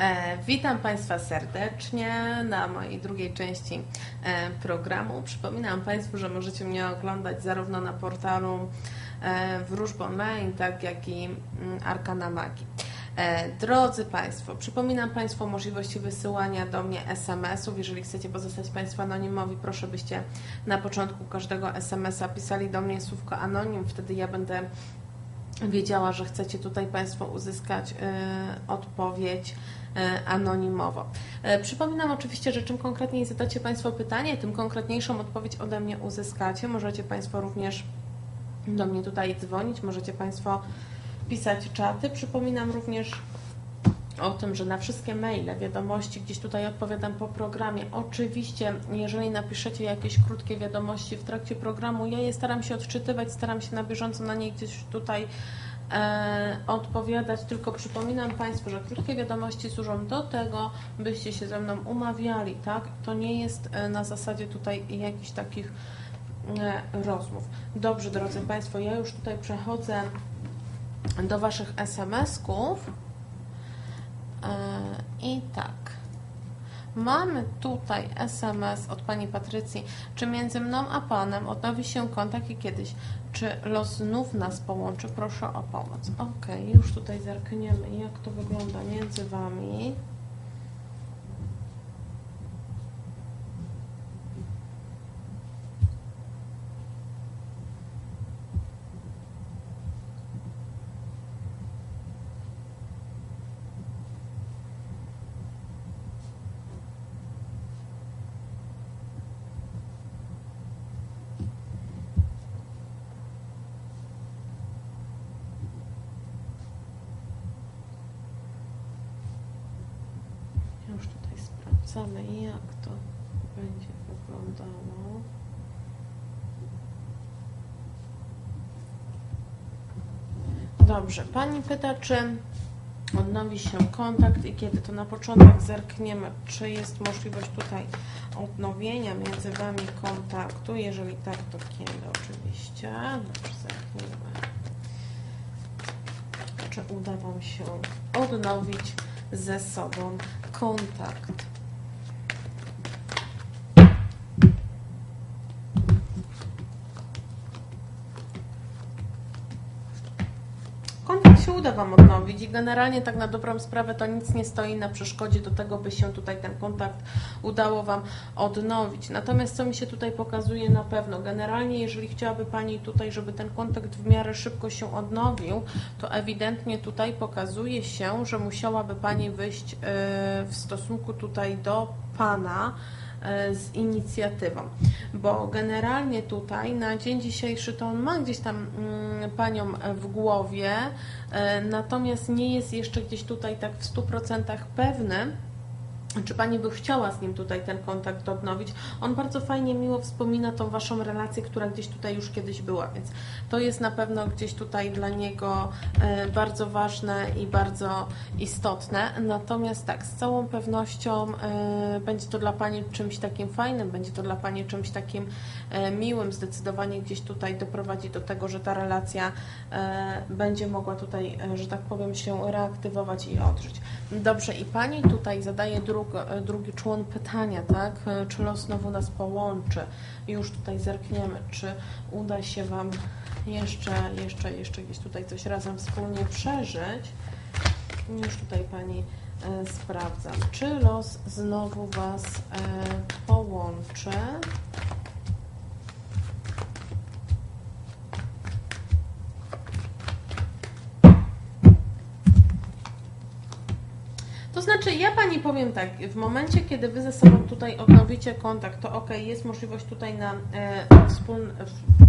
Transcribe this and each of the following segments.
E, witam Państwa serdecznie na mojej drugiej części e, programu. Przypominam Państwu, że możecie mnie oglądać zarówno na portalu e, Wróżb Online, tak jak i mm, Arkana Magii. Drodzy Państwo, przypominam Państwu o możliwości wysyłania do mnie SMS-ów. Jeżeli chcecie pozostać Państwo anonimowi, proszę byście na początku każdego SMS-a pisali do mnie słówko anonim, wtedy ja będę wiedziała, że chcecie tutaj Państwo uzyskać e, odpowiedź e, anonimowo. E, Przypominam oczywiście, że czym konkretniej zadacie Państwo pytanie, tym konkretniejszą odpowiedź ode mnie uzyskacie. Możecie Państwo również do mnie tutaj dzwonić, możecie Państwo pisać czaty. Przypominam również o tym, że na wszystkie maile, wiadomości gdzieś tutaj odpowiadam po programie. Oczywiście, jeżeli napiszecie jakieś krótkie wiadomości w trakcie programu, ja je staram się odczytywać, staram się na bieżąco na nie gdzieś tutaj e, odpowiadać, tylko przypominam Państwu, że krótkie wiadomości służą do tego, byście się ze mną umawiali, tak? To nie jest e, na zasadzie tutaj jakichś takich e, rozmów. Dobrze, drodzy Państwo, ja już tutaj przechodzę do Waszych SMS-ków. E, I tak. Mamy tutaj SMS od Pani Patrycji. Czy między mną a Panem odnowi się kontakt i kiedyś? Czy los znów nas połączy? Proszę o pomoc. Ok, już tutaj zerkniemy, jak to wygląda między Wami. Już tutaj sprawdzamy, jak to będzie wyglądało. Dobrze, Pani pyta, czy odnowi się kontakt i kiedy to na początek zerkniemy, czy jest możliwość tutaj odnowienia między Wami kontaktu. Jeżeli tak, to kiedy oczywiście. Dobrze, zerkniemy. Czy uda Wam się odnowić ze sobą kontakt. Kontakt się uda Wam odnowić i generalnie tak na dobrą sprawę to nic nie stoi na przeszkodzie do tego, by się tutaj ten kontakt udało Wam odnowić. Natomiast co mi się tutaj pokazuje na pewno, generalnie jeżeli chciałaby Pani tutaj, żeby ten kontakt w miarę szybko się odnowił, to ewidentnie tutaj pokazuje się, że musiałaby Pani wyjść yy, w stosunku tutaj do Pana e, z inicjatywą, bo generalnie tutaj na dzień dzisiejszy to on ma gdzieś tam mm, Panią w głowie, e, natomiast nie jest jeszcze gdzieś tutaj tak w 100% pewny, czy Pani by chciała z nim tutaj ten kontakt odnowić? On bardzo fajnie, miło wspomina tą Waszą relację, która gdzieś tutaj już kiedyś była, więc to jest na pewno gdzieś tutaj dla niego e, bardzo ważne i bardzo istotne. Natomiast tak, z całą pewnością e, będzie to dla Pani czymś takim fajnym, będzie to dla Pani czymś takim e, miłym, zdecydowanie gdzieś tutaj doprowadzi do tego, że ta relacja będzie mogła tutaj, że tak powiem, się reaktywować i odżyć. Dobrze, i Pani tutaj zadaje drug, e, drugi człon pytania, tak? E, Czy los znowu nas połączy? Już tutaj zerkniemy, czy uda się Wam jeszcze, jeszcze, jeszcze gdzieś tutaj coś razem wspólnie przeżyć. Już tutaj Pani e, sprawdzam, czy los znowu Was połączy. To znaczy, ja Pani powiem tak, w momencie, kiedy Wy ze sobą tutaj odnowicie kontakt, to ok, jest możliwość tutaj na e, wspóln,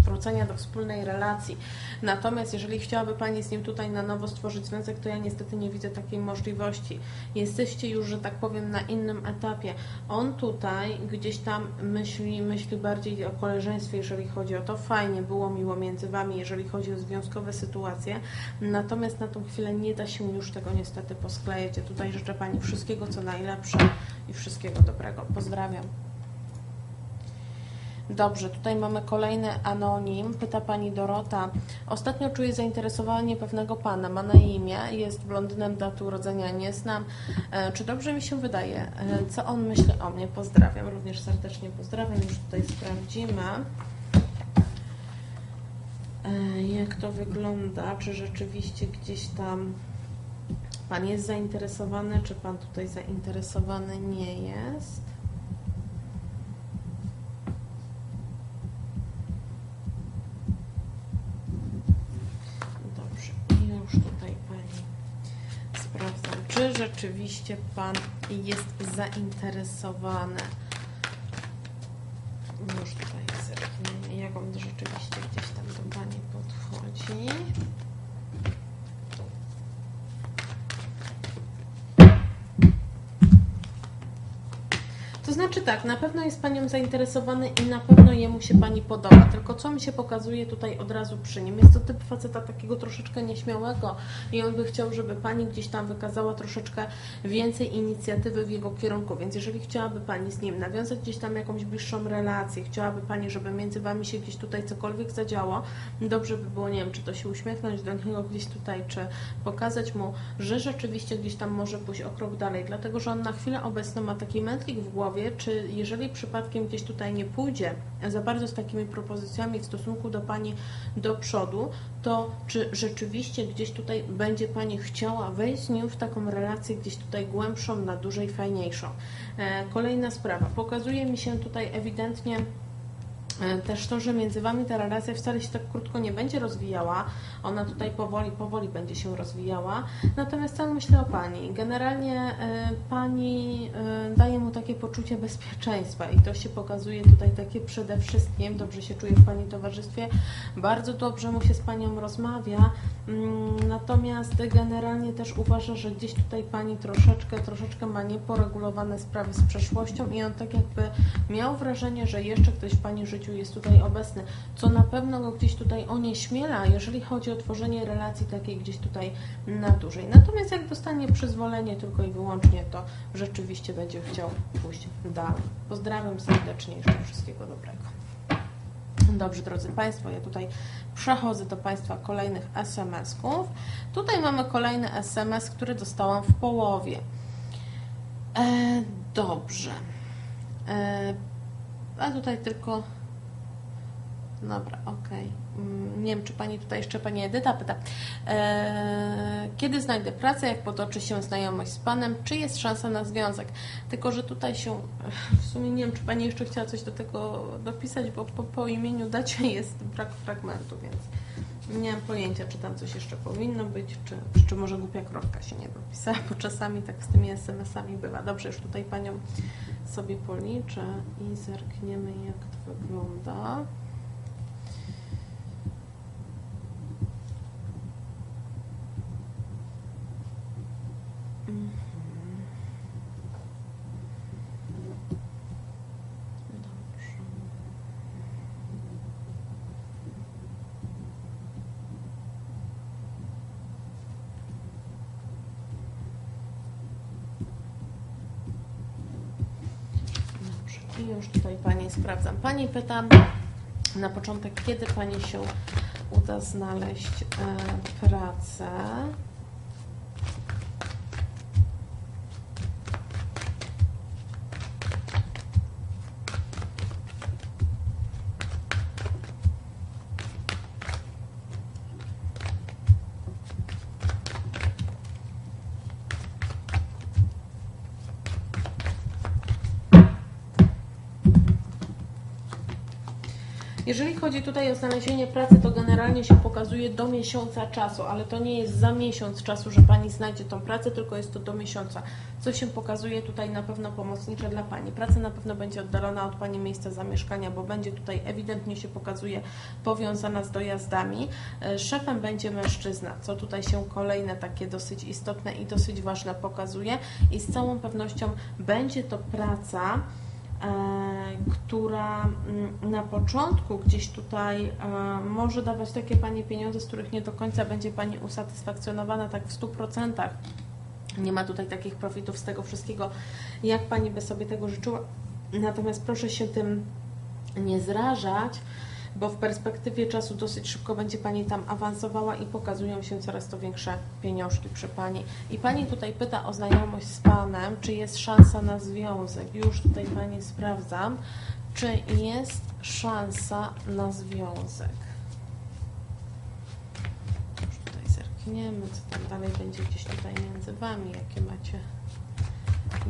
wrócenia do wspólnej relacji. Natomiast jeżeli chciałaby Pani z nim tutaj na nowo stworzyć związek, to ja niestety nie widzę takiej możliwości. Jesteście już, że tak powiem, na innym etapie. On tutaj gdzieś tam myśli, myśli bardziej o koleżeństwie, jeżeli chodzi o to. Fajnie, było miło między Wami, jeżeli chodzi o związkowe sytuacje. Natomiast na tą chwilę nie da się już tego niestety posklejać. Ja tutaj życzę Pani wszystkiego, co najlepsze i wszystkiego dobrego. Pozdrawiam. Dobrze, tutaj mamy kolejny anonim. Pyta pani Dorota. Ostatnio czuję zainteresowanie pewnego pana. Ma na imię, jest blondynem, daty urodzenia nie znam. E, Czy dobrze mi się wydaje? E, Co on myśli o mnie? Pozdrawiam. Również serdecznie pozdrawiam. Już tutaj sprawdzimy. E, Jak to wygląda? Czy rzeczywiście gdzieś tam pan jest zainteresowany, czy pan tutaj zainteresowany nie jest? Dobrze, już tutaj Pani sprawdzam, czy rzeczywiście Pan jest zainteresowany. Już tutaj zerkniemy, jak on rzeczywiście gdzieś tam do Pani podchodzi. To znaczy tak, na pewno jest Panią zainteresowany i na pewno jemu się Pani podoba. Tylko co mi się pokazuje tutaj od razu przy nim? Jest to typ faceta takiego troszeczkę nieśmiałego i on by chciał, żeby Pani gdzieś tam wykazała troszeczkę więcej inicjatywy w jego kierunku. Więc jeżeli chciałaby Pani z nim nawiązać gdzieś tam jakąś bliższą relację, chciałaby Pani, żeby między Wami się gdzieś tutaj cokolwiek zadziało, dobrze by było, nie wiem, czy to się uśmiechnąć do niego gdzieś tutaj, czy pokazać mu, że rzeczywiście gdzieś tam może pójść o krok dalej, dlatego że on na chwilę obecną ma taki mętlik w głowie, czy jeżeli przypadkiem gdzieś tutaj nie pójdzie za bardzo z takimi propozycjami w stosunku do Pani do przodu, to czy rzeczywiście gdzieś tutaj będzie Pani chciała wejść z nim w taką relację gdzieś tutaj głębszą, na dłużej, fajniejszą. E, Kolejna sprawa. Pokazuje mi się tutaj ewidentnie E, też to, że między Wami ta relacja wcale się tak krótko nie będzie rozwijała, ona tutaj powoli, powoli będzie się rozwijała. Natomiast co myślę o Pani? Generalnie e, Pani e, daje mu takie poczucie bezpieczeństwa i to się pokazuje tutaj takie przede wszystkim, dobrze się czuje w Pani towarzystwie, bardzo dobrze mu się z Panią rozmawia, mm, natomiast generalnie też uważa, że gdzieś tutaj Pani troszeczkę, troszeczkę ma nieporegulowane sprawy z przeszłością i on tak jakby miał wrażenie, że jeszcze ktoś w Pani życiu jest tutaj obecny, co na pewno go gdzieś tutaj onieśmiela, jeżeli chodzi tworzenie relacji takiej gdzieś tutaj na dłużej. Natomiast jak dostanie przyzwolenie tylko i wyłącznie, to rzeczywiście będzie chciał pójść dalej. Pozdrawiam serdecznie, jeszcze wszystkiego dobrego. Dobrze, drodzy Państwo, ja tutaj przechodzę do Państwa kolejnych SMS-ków. Tutaj mamy kolejny SMS, który dostałam w połowie. E, dobrze. E, a tutaj tylko. Dobra, okej. Mm, Nie wiem, czy Pani tutaj jeszcze Pani Edyta pyta. E, kiedy znajdę pracę, jak potoczy się znajomość z Panem, czy jest szansa na związek? Tylko, że tutaj się, w sumie nie wiem, czy Pani jeszcze chciała coś do tego dopisać, bo po, po imieniu dacie jest brak fragmentu, więc nie mam pojęcia, czy tam coś jeszcze powinno być, czy, czy, może głupia kropka się nie dopisała, bo czasami tak z tymi SMS-ami bywa. Dobrze, już tutaj Panią sobie policzę i zerkniemy, jak to wygląda. Mhm. Dobrze. Dobrze. I już tutaj Pani sprawdzam. Pani pytam na początek, kiedy Pani się uda znaleźć e, pracę? Jeżeli chodzi tutaj o znalezienie pracy, to generalnie się pokazuje do miesiąca czasu, ale to nie jest za miesiąc czasu, że Pani znajdzie tą pracę, tylko jest to do miesiąca. Co się pokazuje tutaj na pewno pomocnicze dla Pani. Praca na pewno będzie oddalona od Pani miejsca zamieszkania, bo będzie tutaj ewidentnie się pokazuje powiązana z dojazdami. E, Szefem będzie mężczyzna, co tutaj się kolejne takie dosyć istotne i dosyć ważne pokazuje i z całą pewnością będzie to praca, która mm, na początku gdzieś tutaj e, może dawać takie Pani pieniądze, z których nie do końca będzie Pani usatysfakcjonowana tak w 100%. Nie ma tutaj takich profitów z tego wszystkiego, jak Pani by sobie tego życzyła. Natomiast proszę się tym nie zrażać, bo w perspektywie czasu dosyć szybko będzie Pani tam awansowała i pokazują się coraz to większe pieniążki przy Pani. I Pani tutaj pyta o znajomość z Panem, czy jest szansa na związek. Już tutaj Pani sprawdzam, czy jest szansa na związek. Już tutaj zerkniemy, co tam dalej będzie gdzieś tutaj między Wami, jakie macie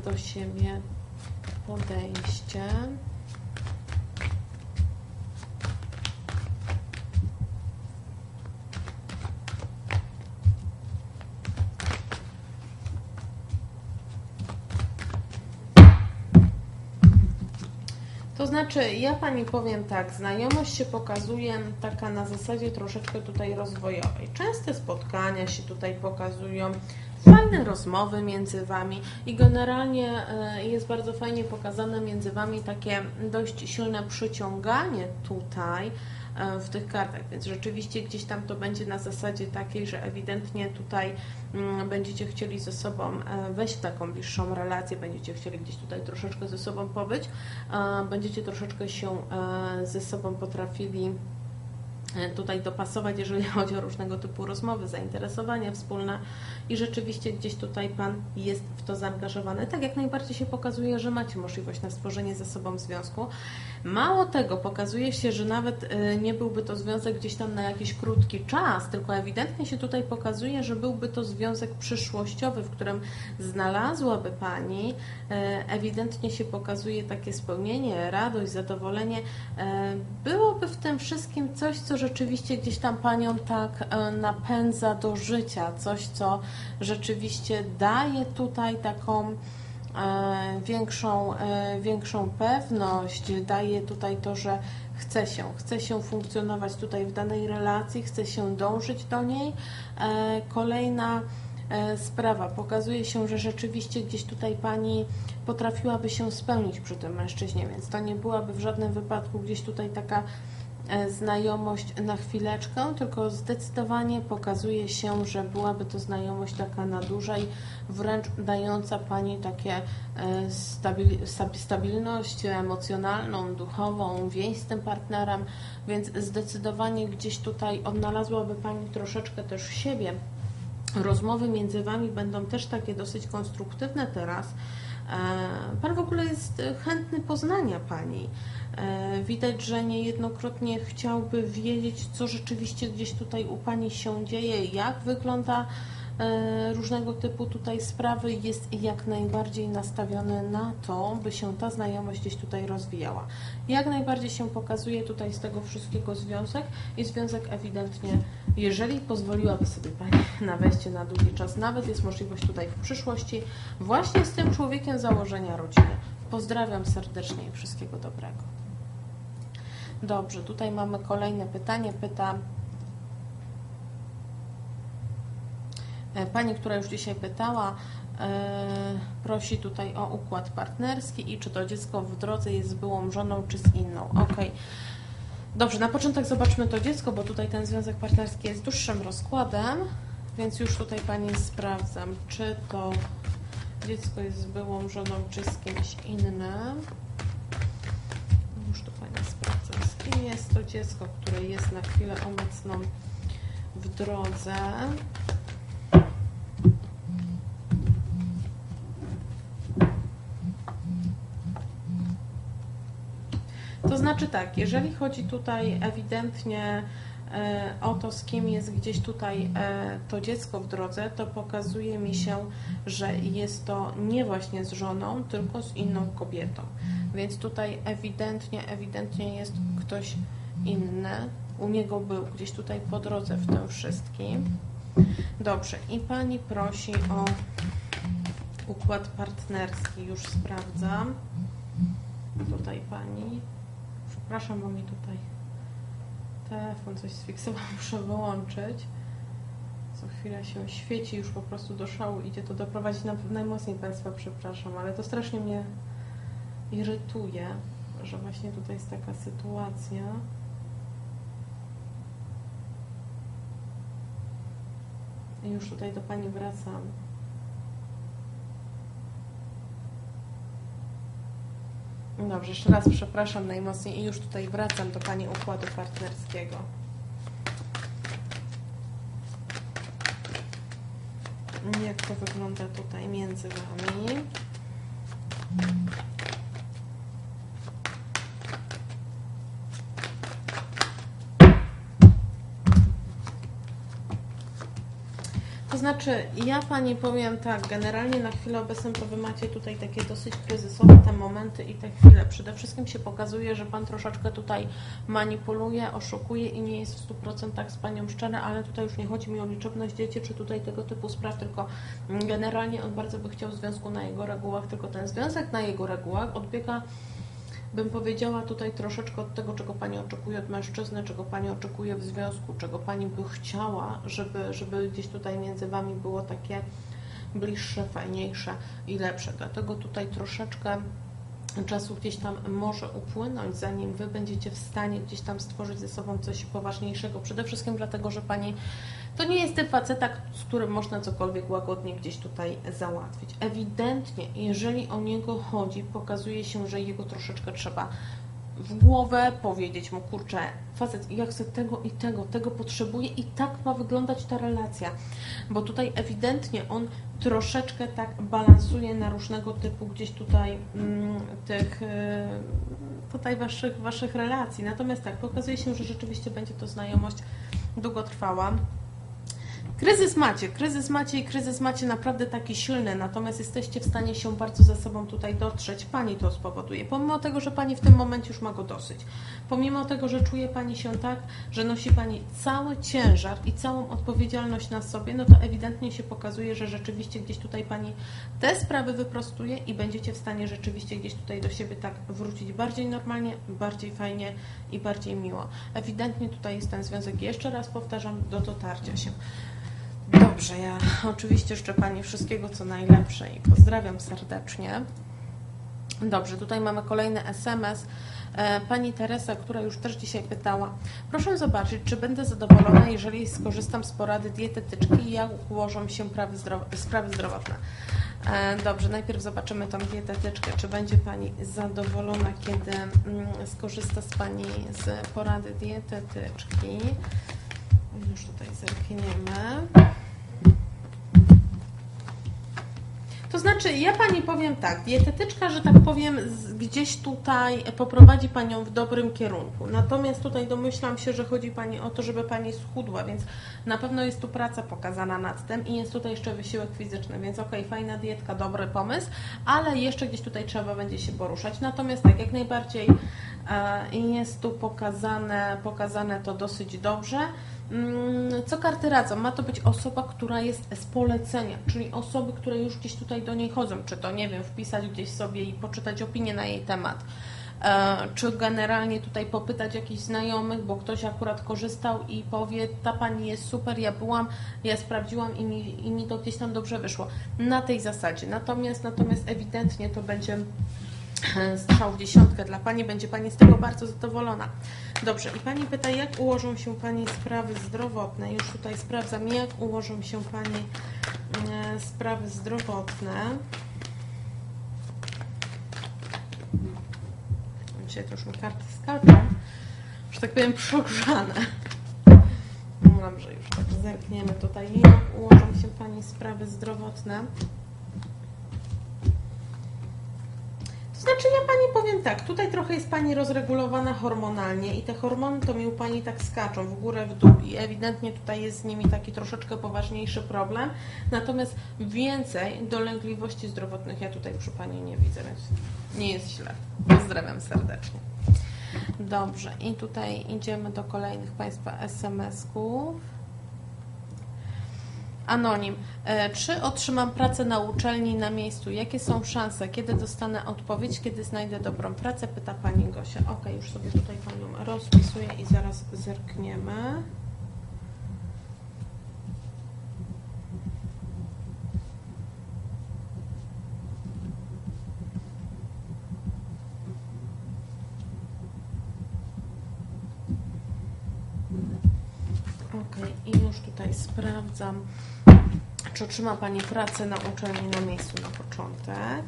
do siebie podejście. Znaczy, ja Pani powiem tak, znajomość się pokazuje taka na zasadzie troszeczkę tutaj rozwojowej. Częste spotkania się tutaj pokazują, fajne rozmowy między Wami i generalnie e, jest bardzo fajnie pokazane między Wami takie dość silne przyciąganie tutaj w tych kartach, więc rzeczywiście gdzieś tam to będzie na zasadzie takiej, że ewidentnie tutaj mm, będziecie chcieli ze sobą e, wejść w taką bliższą relację, będziecie chcieli gdzieś tutaj troszeczkę ze sobą pobyć, e, będziecie troszeczkę się e, ze sobą potrafili e, tutaj dopasować, jeżeli chodzi o różnego typu rozmowy, zainteresowania wspólne i rzeczywiście gdzieś tutaj Pan jest w to zaangażowany. Tak jak najbardziej się pokazuje, że macie możliwość na stworzenie ze sobą związku. Mało tego, pokazuje się, że nawet e, nie byłby to związek gdzieś tam na jakiś krótki czas, tylko ewidentnie się tutaj pokazuje, że byłby to związek przyszłościowy, w którym znalazłaby Pani, e, ewidentnie się pokazuje takie spełnienie, radość, zadowolenie. E, Byłoby w tym wszystkim coś, co rzeczywiście gdzieś tam Panią tak e, napędza do życia, coś, co rzeczywiście daje tutaj taką e, większą, e, większą pewność, daje tutaj to, że chce się, chce się funkcjonować tutaj w danej relacji, chce się dążyć do niej. Kolejna sprawa, pokazuje się, że rzeczywiście gdzieś tutaj Pani potrafiłaby się spełnić przy tym mężczyźnie, więc to nie byłaby w żadnym wypadku gdzieś tutaj taka znajomość na chwileczkę, tylko zdecydowanie pokazuje się, że byłaby to znajomość taka na dłużej, wręcz dająca Pani takie e, stabil, stabi- stabilność emocjonalną, duchową, więź z tym partnerem, więc zdecydowanie gdzieś tutaj odnalazłaby Pani troszeczkę też siebie. Rozmowy między Wami będą też takie dosyć konstruktywne teraz. E, Pan w jest chętny poznania Pani. E, Widać, że niejednokrotnie chciałby wiedzieć, co rzeczywiście gdzieś tutaj u Pani się dzieje, jak wygląda e, różnego typu tutaj sprawy. Jest jak najbardziej nastawiony na to, by się ta znajomość gdzieś tutaj rozwijała. Jak najbardziej się pokazuje tutaj z tego wszystkiego związek i związek ewidentnie, jeżeli pozwoliłaby sobie Pani na wejście na długi czas, nawet jest możliwość tutaj w przyszłości właśnie z tym człowiekiem założenia rodziny. Pozdrawiam serdecznie i wszystkiego dobrego. Dobrze, tutaj mamy kolejne pytanie. Pyta e, pani, która już dzisiaj pytała, e, prosi tutaj o układ partnerski i czy to dziecko w drodze jest z byłą żoną, czy z inną. Okej. Dobrze, na początek zobaczmy to dziecko, bo tutaj ten związek partnerski jest dłuższym rozkładem, więc już tutaj Pani sprawdzam, czy to dziecko jest z byłą żoną, czy z kimś innym. Już tu Pani sprawdzam, z kim jest to dziecko, które jest na chwilę obecną w drodze. To znaczy tak, jeżeli chodzi tutaj ewidentnie o to, z kim jest gdzieś tutaj e, to dziecko w drodze, to pokazuje mi się, że jest to nie właśnie z żoną, tylko z inną kobietą. Więc tutaj ewidentnie, ewidentnie jest ktoś inny. U niego był gdzieś tutaj po drodze w tym wszystkim. Dobrze, i pani prosi o układ partnerski. Już sprawdzam. Tutaj pani. Przepraszam, bo mi tutaj telefon coś sfiksował, muszę wyłączyć. Co chwilę się świeci, już po prostu do szału idzie to doprowadzić. Na, najmocniej Państwa przepraszam, ale to strasznie mnie irytuje, że właśnie tutaj jest taka sytuacja. I już tutaj do Pani wracam. Dobrze, jeszcze raz przepraszam najmocniej i już tutaj wracam do Pani układu partnerskiego. Jak to wygląda tutaj między Wami? Znaczy, ja Pani powiem tak, generalnie na chwilę obecną to Wy macie tutaj takie dosyć kryzysowe te momenty i te chwile. Przede wszystkim się pokazuje, że Pan troszeczkę tutaj manipuluje, oszukuje i nie jest w 100% z Panią szczery, ale tutaj już nie chodzi mi o liczebność dzieci, czy tutaj tego typu spraw, tylko generalnie on bardzo by chciał związku na jego regułach, tylko ten związek na jego regułach odbiega bym powiedziała tutaj troszeczkę od tego, czego Pani oczekuje od mężczyzny, czego Pani oczekuje w związku, czego Pani by chciała, żeby, żeby gdzieś tutaj między Wami było takie bliższe, fajniejsze i lepsze. Dlatego tutaj troszeczkę czasu gdzieś tam może upłynąć, zanim Wy będziecie w stanie gdzieś tam stworzyć ze sobą coś poważniejszego. Przede wszystkim dlatego, że Pani to nie jest typ faceta, z którym można cokolwiek łagodnie gdzieś tutaj załatwić. Ewidentnie, jeżeli o niego chodzi, pokazuje się, że jego troszeczkę trzeba w głowę powiedzieć mu, kurczę, facet, ja chcę tego i tego, tego potrzebuję i tak ma wyglądać ta relacja. Bo tutaj ewidentnie on troszeczkę tak balansuje na różnego typu gdzieś tutaj mm, tych y, tutaj waszych, waszych relacji. Natomiast tak, pokazuje się, że rzeczywiście będzie to znajomość długotrwała. Kryzys macie, kryzys macie i kryzys macie naprawdę taki silny, natomiast jesteście w stanie się bardzo ze sobą tutaj dotrzeć. Pani to spowoduje, pomimo tego, że Pani w tym momencie już ma go dosyć. Pomimo tego, że czuje Pani się tak, że nosi Pani cały ciężar i całą odpowiedzialność na sobie, no to ewidentnie się pokazuje, że rzeczywiście gdzieś tutaj Pani te sprawy wyprostuje i będziecie w stanie rzeczywiście gdzieś tutaj do siebie tak wrócić bardziej normalnie, bardziej fajnie i bardziej miło. Ewidentnie tutaj jest ten związek, jeszcze raz powtarzam, do dotarcia się. Dobrze, ja oczywiście życzę Pani wszystkiego co najlepsze i pozdrawiam serdecznie. Dobrze, tutaj mamy kolejny SMS. E, pani Teresa, która już też dzisiaj pytała, proszę zobaczyć, czy będę zadowolona, jeżeli skorzystam z porady dietetyczki i jak ułożą się sprawy zdrowotne. E, dobrze, najpierw zobaczymy tą dietetyczkę, czy będzie Pani zadowolona, kiedy mm, skorzysta z Pani z porady dietetyczki. Już tutaj zerkniemy. To znaczy, ja Pani powiem tak, dietetyczka, że tak powiem, gdzieś tutaj poprowadzi Panią w dobrym kierunku. Natomiast tutaj domyślam się, że chodzi Pani o to, żeby Pani schudła, więc na pewno jest tu praca pokazana nad tym i jest tutaj jeszcze wysiłek fizyczny, więc ok, fajna dietka, dobry pomysł, ale jeszcze gdzieś tutaj trzeba będzie się poruszać. Natomiast tak, jak najbardziej e, jest tu pokazane, pokazane to dosyć dobrze. Mm, co karty radzą? Ma to być osoba, która jest z polecenia, czyli osoby, które już gdzieś tutaj do niej chodzą, czy to, nie wiem, wpisać gdzieś sobie i poczytać opinię na jej temat, e, czy generalnie tutaj popytać jakichś znajomych, bo ktoś akurat korzystał i powie, ta pani jest super, ja byłam, ja sprawdziłam i mi, i mi to gdzieś tam dobrze wyszło. Na tej zasadzie. Natomiast, natomiast ewidentnie to będzie strzał w dziesiątkę dla Pani, będzie Pani z tego bardzo zadowolona. Dobrze, i Pani pyta, jak ułożą się Pani sprawy zdrowotne. Już tutaj sprawdzam, jak ułożą się Pani e, sprawy zdrowotne. Dzisiaj to już mi karty skaczą, że tak powiem przegrzane. Dobrze, już tak zerkniemy tutaj, jak ułożą się Pani sprawy zdrowotne. Znaczy ja Pani powiem tak, tutaj trochę jest Pani rozregulowana hormonalnie i te hormony to mi u Pani tak skaczą w górę, w dół i ewidentnie tutaj jest z nimi taki troszeczkę poważniejszy problem, natomiast więcej dolęgliwości zdrowotnych ja tutaj przy Pani nie widzę, więc nie jest źle. Pozdrawiam serdecznie. Dobrze, i tutaj idziemy do kolejnych Państwa SMS-ków. Anonim. E, czy otrzymam pracę na uczelni na miejscu? Jakie są szanse? Kiedy dostanę odpowiedź? Kiedy znajdę dobrą pracę? Pyta Pani Gosia. Ok, już sobie tutaj Panią rozpisuję i zaraz zerkniemy. tutaj sprawdzam, czy otrzyma Pani pracę na uczelni na miejscu na początek.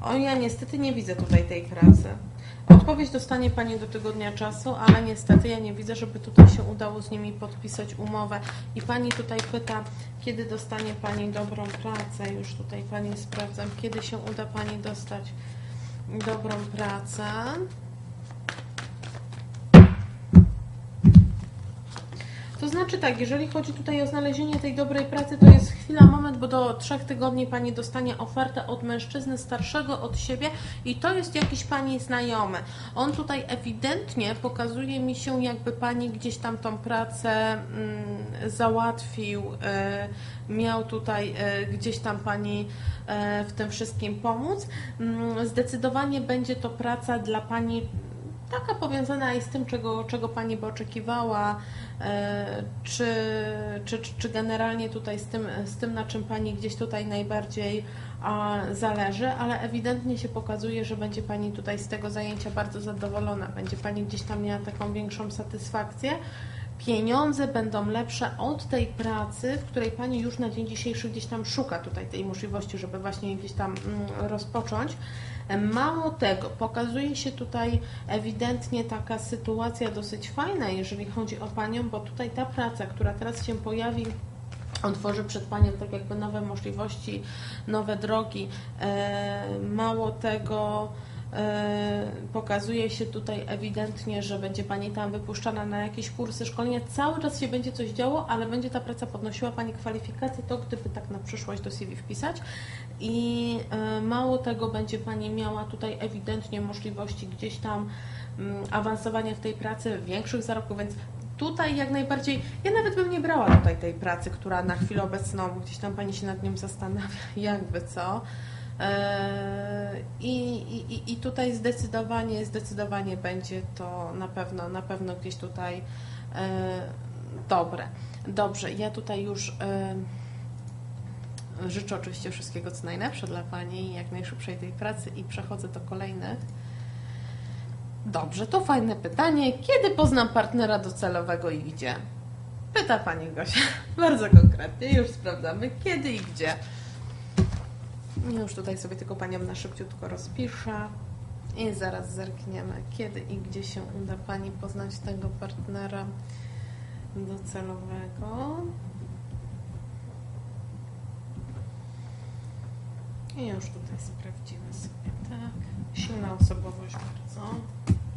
O, ja niestety nie widzę tutaj tej pracy. Odpowiedź dostanie Pani do tygodnia czasu, ale niestety ja nie widzę, żeby tutaj się udało z nimi podpisać umowę. I Pani tutaj pyta, kiedy dostanie Pani dobrą pracę. Już tutaj Pani sprawdzam, kiedy się uda Pani dostać dobrą pracę. To znaczy tak, jeżeli chodzi tutaj o znalezienie tej dobrej pracy, to jest chwila, moment, bo do trzech tygodni Pani dostanie ofertę od mężczyzny starszego od siebie i to jest jakiś Pani znajomy. On tutaj ewidentnie pokazuje mi się, jakby Pani gdzieś tam tą pracę mm, załatwił, e, miał tutaj e, gdzieś tam Pani e, w tym wszystkim pomóc. Mm, zdecydowanie będzie to praca dla Pani taka powiązana i z tym, czego, czego Pani by oczekiwała, e, czy, czy, czy, generalnie tutaj z tym, z tym, na czym Pani gdzieś tutaj najbardziej zależy, ale ewidentnie się pokazuje, że będzie Pani tutaj z tego zajęcia bardzo zadowolona, będzie Pani gdzieś tam miała taką większą satysfakcję. Pieniądze będą lepsze od tej pracy, w której Pani już na dzień dzisiejszy gdzieś tam szuka tutaj tej możliwości, żeby właśnie gdzieś tam mm, rozpocząć. Mało tego, pokazuje się tutaj ewidentnie taka sytuacja dosyć fajna, jeżeli chodzi o Panią, bo tutaj ta praca, która teraz się pojawi, otworzy przed Panią tak jakby nowe możliwości, nowe drogi. E, mało tego, pokazuje się tutaj ewidentnie, że będzie Pani tam wypuszczana na jakieś kursy szkolenia. Cały czas się będzie coś działo, ale będzie ta praca podnosiła Pani kwalifikacje, to gdyby tak na przyszłość do CV wpisać. I e, mało tego, będzie Pani miała tutaj ewidentnie możliwości gdzieś tam mm, awansowania w tej pracy, większych zarobków, więc tutaj jak najbardziej, ja nawet bym nie brała tutaj tej pracy, która na chwilę obecną gdzieś tam Pani się nad nią zastanawia, jakby co. E, I, i, I tutaj zdecydowanie, zdecydowanie będzie to na pewno, na pewno gdzieś tutaj e, dobre. Dobrze, ja tutaj już e, życzę oczywiście wszystkiego co najlepsze dla Pani, jak najszybszej tej pracy i przechodzę do kolejnych. Dobrze, to fajne pytanie. Kiedy poznam partnera docelowego i gdzie? Pyta Pani Gosia. Bardzo konkretnie, już sprawdzamy kiedy i gdzie. Już tutaj sobie tylko Panią na szybciutko rozpiszę i zaraz zerkniemy, kiedy i gdzie się uda Pani poznać tego partnera docelowego. I już tutaj sprawdzimy sobie, tak. Silna osobowość bardzo.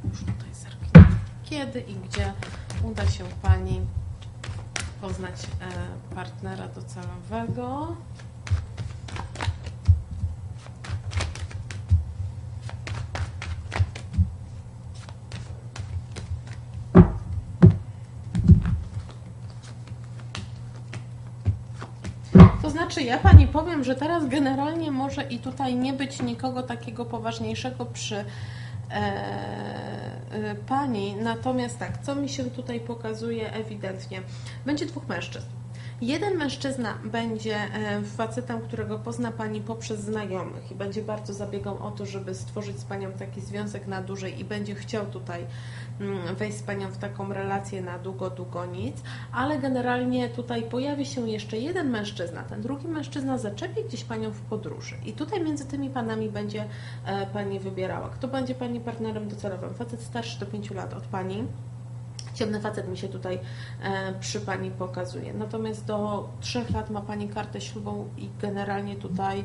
Już tutaj zerkniemy, kiedy i gdzie uda się Pani poznać e, partnera docelowego. To znaczy, ja Pani powiem, że teraz generalnie może i tutaj nie być nikogo takiego poważniejszego przy e, e, Pani. Natomiast tak, co mi się tutaj pokazuje ewidentnie? Będzie dwóch mężczyzn. Jeden mężczyzna będzie e, facetem, którego pozna Pani poprzez znajomych i będzie bardzo zabiegał o to, żeby stworzyć z Panią taki związek na dłużej i będzie chciał tutaj mm, wejść z Panią w taką relację na długo, długo nic, ale generalnie tutaj pojawi się jeszcze jeden mężczyzna. Ten drugi mężczyzna zaczepi gdzieś Panią w podróży i tutaj między tymi Panami będzie e, Pani wybierała. Kto będzie Pani partnerem docelowym? Facet starszy do 5 lat od Pani. Ciemny facet mi się tutaj e, przy Pani pokazuje. Natomiast do trzech lat ma Pani kartę ślubą i generalnie tutaj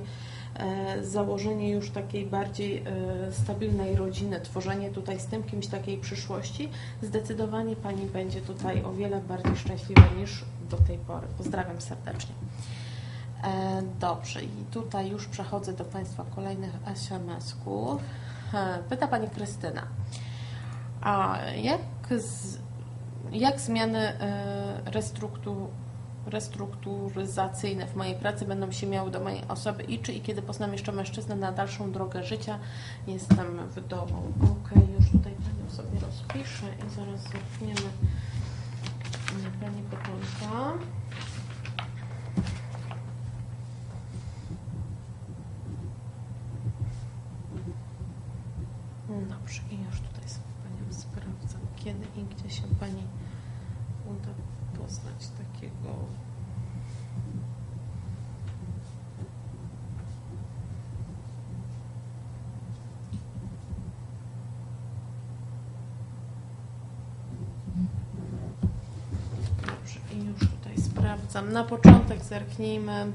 e, założenie już takiej bardziej e, stabilnej rodziny, tworzenie tutaj z tym kimś takiej przyszłości, zdecydowanie Pani będzie tutaj o wiele bardziej szczęśliwa niż do tej pory. Pozdrawiam serdecznie. Dobrze, i tutaj już przechodzę do Państwa kolejnych SMS-ków. Pyta Pani Krystyna. A jak, z, jak zmiany e, restruktur, restrukturyzacyjne w mojej pracy będą się miały do mojej osoby i czy i kiedy poznam jeszcze mężczyznę na dalszą drogę życia? Jestem wdową. Ok, już tutaj Panią sobie rozpiszę i zaraz zerkniemy na Pani pytanka. Dobrze, i już tutaj kiedy i gdzie się Pani uda poznać takiego Dobrze, i już tutaj sprawdzam. Na początek zerknijmy,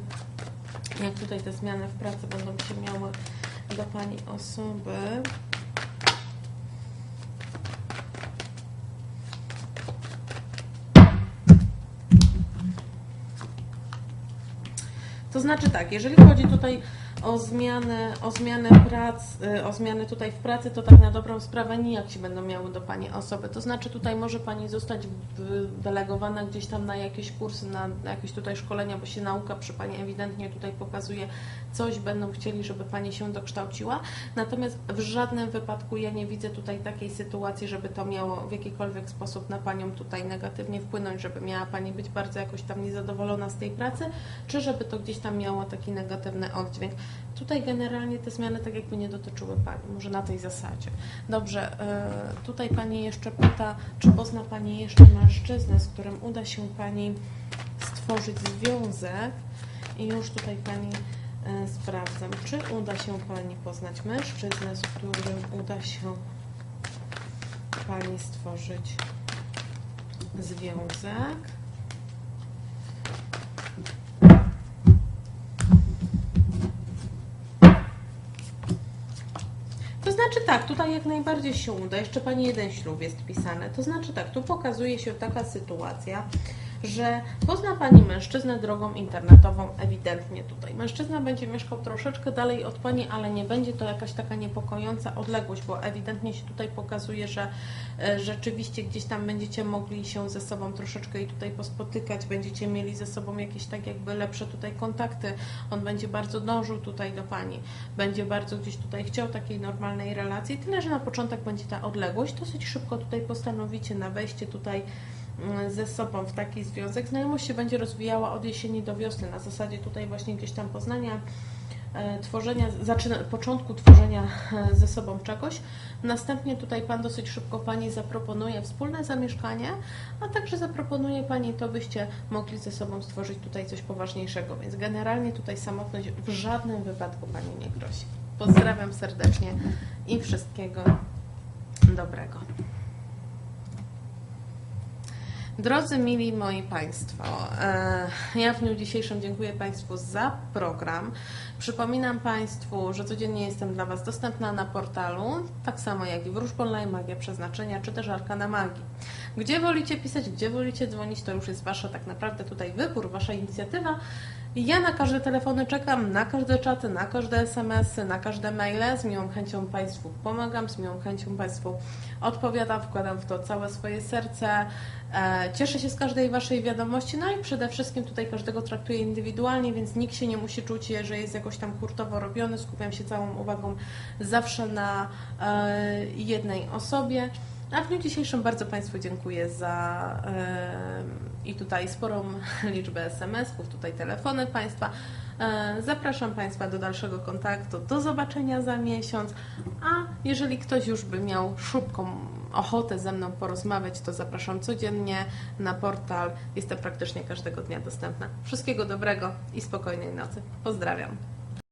jak tutaj te zmiany w pracy będą się miały do Pani osoby. Znaczy tak, jeżeli chodzi tutaj o zmianę, o zmianę prac, y, o zmiany tutaj w pracy, to tak na dobrą sprawę nijak się będą miały do Pani osoby. To znaczy tutaj może Pani zostać delegowana gdzieś tam na jakieś kursy, na, na jakieś tutaj szkolenia, bo się nauka przy Pani ewidentnie tutaj pokazuje, coś będą chcieli, żeby Pani się dokształciła. Natomiast w żadnym wypadku ja nie widzę tutaj takiej sytuacji, żeby to miało w jakikolwiek sposób na Panią tutaj negatywnie wpłynąć, żeby miała Pani być bardzo jakoś tam niezadowolona z tej pracy, czy żeby to gdzieś tam miało taki negatywny oddźwięk. Tutaj generalnie te zmiany tak jakby nie dotyczyły Pani, może na tej zasadzie. Dobrze, y, tutaj Pani jeszcze pyta, czy pozna Pani jeszcze mężczyznę, z którym uda się Pani stworzyć związek i już tutaj Pani y, sprawdzam, czy uda się Pani poznać mężczyznę, z którym uda się Pani stworzyć związek. To znaczy tak, tutaj jak najbardziej się uda. Jeszcze Pani jeden ślub jest pisany. To znaczy tak, tu pokazuje się taka sytuacja, że pozna Pani mężczyznę drogą internetową ewidentnie tutaj. Mężczyzna będzie mieszkał troszeczkę dalej od Pani, ale nie będzie to jakaś taka niepokojąca odległość, bo ewidentnie się tutaj pokazuje, że e, rzeczywiście gdzieś tam będziecie mogli się ze sobą troszeczkę i tutaj pospotykać, będziecie mieli ze sobą jakieś tak jakby lepsze tutaj kontakty. On będzie bardzo dążył tutaj do Pani, będzie bardzo gdzieś tutaj chciał takiej normalnej relacji, tyle że na początek będzie ta odległość. Dosyć szybko tutaj postanowicie na wejście tutaj ze sobą w taki związek. Znajomość się będzie rozwijała od jesieni do wiosny, na zasadzie tutaj właśnie gdzieś tam poznania, e, tworzenia, zaczyna, początku tworzenia e, ze sobą czegoś. Następnie tutaj Pan dosyć szybko Pani zaproponuje wspólne zamieszkanie, a także zaproponuje Pani to, byście mogli ze sobą stworzyć tutaj coś poważniejszego. Więc generalnie tutaj samotność w żadnym wypadku Pani nie grozi. Pozdrawiam serdecznie i wszystkiego dobrego. Drodzy mili moi Państwo, e, ja w dniu dzisiejszym dziękuję Państwu za program. Przypominam Państwu, że codziennie jestem dla Was dostępna na portalu, tak samo jak i Wróżb Online, Magia Przeznaczenia, czy też Arkana Magii. Gdzie wolicie pisać, gdzie wolicie dzwonić, to już jest Wasza tak naprawdę tutaj wybór, Wasza inicjatywa. Ja na każde telefony czekam, na każde czaty, na każde SMS-y, na każde maile. Z miłą chęcią Państwu pomagam, z miłą chęcią Państwu odpowiadam, wkładam w to całe swoje serce. E, Cieszę się z każdej Waszej wiadomości, no i przede wszystkim tutaj każdego traktuję indywidualnie, więc nikt się nie musi czuć, że jest jakoś tam hurtowo robiony. Skupiam się całą uwagą zawsze na e, jednej osobie. A w dniu dzisiejszym bardzo Państwu dziękuję za e, i tutaj sporą liczbę SMS-ów, tutaj telefony Państwa. E, Zapraszam Państwa do dalszego kontaktu. Do zobaczenia za miesiąc. A jeżeli ktoś już by miał szybką ochotę ze mną porozmawiać, to zapraszam codziennie na portal. Jestem praktycznie każdego dnia dostępna. Wszystkiego dobrego i spokojnej nocy. Pozdrawiam.